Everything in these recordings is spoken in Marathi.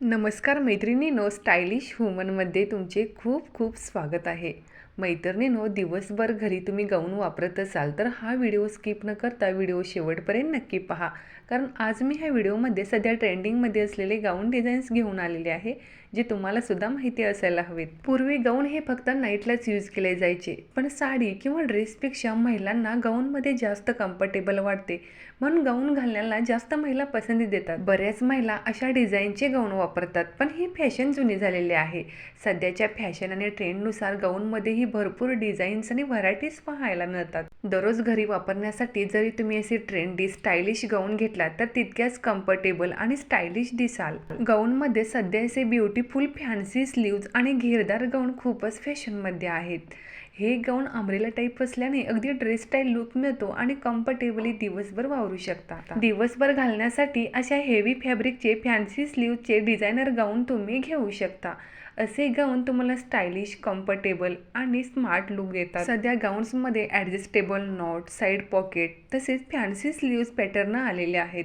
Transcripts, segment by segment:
नमस्कार मैत्रिणीनो स्टायलिश वुमनमध्ये तुमचे खूप खूप स्वागत आहे. मैत्रिणीनो दिवसभर घरी तुम्ही गाऊन वापरत असाल तर हा व्हिडिओ स्किप न करता व्हिडिओ शेवटपर्यंत नक्की पहा. कारण आज मी ह्या व्हिडिओमध्ये सध्या ट्रेंडिंगमध्ये असलेले गाऊन डिझाईन्स घेऊन आलेले आहे जे तुम्हाला सुद्धा माहिती असायला हवेत. पूर्वी गाऊन हे फक्त नाईटलाच यूज केले जायचे पण साडी किंवा ड्रेसपेक्षा महिलांना गाऊनमध्ये जास्त कम्फर्टेबल वाटते. म्हणून गाऊन घालण्याला जास्त महिला पसंती देतात. बऱ्याच महिला अशा डिझाईनचे गाऊन वापरतात. पण ही फॅशन जुनी झालेली आहे. सध्याच्या फॅशन आणि ट्रेंडनुसार गाऊनमध्येही भरपूर डिझाईन्स आणि व्हरायटीज पाहायला मिळतात. दररोज घरी वापरण्यासाठी जरी तुम्ही असे ट्रेंडी स्टायलिश गाऊन घेतला तर तितक्याच कम्फर्टेबल आणि स्टायलिश दिसाल. गाऊनमध्ये सध्या असे ब्युटिफुल फॅन्सी स्लीव्ज आणि घेरदार गाऊन खूपच फॅशनमध्ये आहेत. हे गाऊन आमरेला टाईप असल्याने अगदी ड्रेस स्टाईल लुक मिळतो आणि कम्फर्टेबली दिवसभर वावरू शकता. दिवसभर घालण्यासाठी अशा हेवी फॅब्रिकचे फॅन्सी स्लीवचे डिझायनर गाऊन तुम्ही घेऊ शकता. असे गाऊन तुम्हाला स्टायलिश कम्फर्टेबल आणि स्मार्ट लुक देतात. सध्या गाऊन्समध्ये ॲडजस्टेबल नॉट साईड पॉकेट तसेच फॅन्सी स्लीव्ज पॅटर्न आलेले आहेत.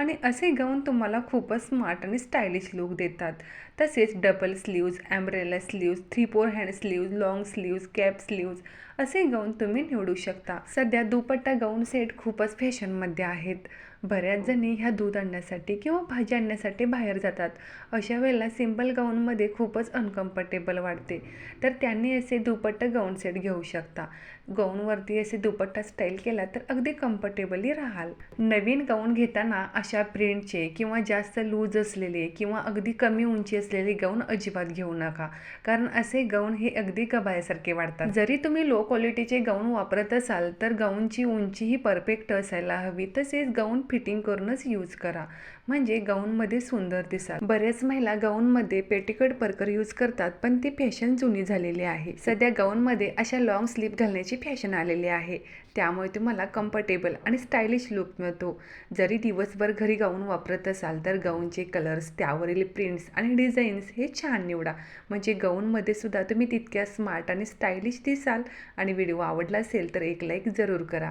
आणि असे गाऊन तुम्हाला खूपच स्मार्ट आणि स्टायलिश लुक देतात. तसेच double sleeves umbrella sleeves three four hand sleeves long sleeves cap sleeves असे गाऊन तुम्ही निवडू शकता. सध्या दुपट्टा गाऊन सेट खूपच फॅशनमध्ये आहेत. बऱ्याच जणी ह्या दूध आणण्यासाठी किंवा भाजी आणण्यासाठी बाहेर जातात. अशा वेळेला सिंपल गाऊनमध्ये खूपच अनकम्फर्टेबल वाटते. तर त्यांनी असे दुपट्टा गाऊन सेट घेऊ शकता. गाऊनवरती असे दुपट्टा स्टाईल केला तर अगदी कम्फर्टेबली राहाल. नवीन गाऊन घेताना अशा प्रिंटचे किंवा जास्त लूज असलेले किंवा अगदी कमी उंची असलेले गाऊन अजिबात घेऊ नका. कारण असे गाऊन हे अगदी गबायासारखे वाटतात जरी तुम्ही लो क्वालिटीचे गाऊन वापरत असाल तर गाऊनची उंची ही परफेक्ट असायला हवी. तसेच गाऊन फिटिंग करूनच यूज करा. म्हणजे गाऊनमध्ये सुंदर दिसाल. बऱ्याच महिला गाऊनमध्ये पेटीकट परकर यूज करतात पण ती फॅशन जुनी झालेली आहे. सध्या गाऊनमध्ये अशा लॉंग स्लीप घालण्याची फॅशन आलेली आहे. त्यामुळे तुम्हाला कम्फर्टेबल आणि स्टायलिश लुक मिळतो. जरी दिवसभर घरी गाऊन वापरत असाल तर गाऊनचे कलर्स त्यावरील प्रिंट्स आणि डिझाईन्स हे छान निवडा. म्हणजे गाऊनमध्ये सुद्धा तुम्ही तितक्या स्मार्ट आणि स्टायलिश दिसाल आणि व्हिडिओ आवडला असेल तर एक लाईक जरूर करा.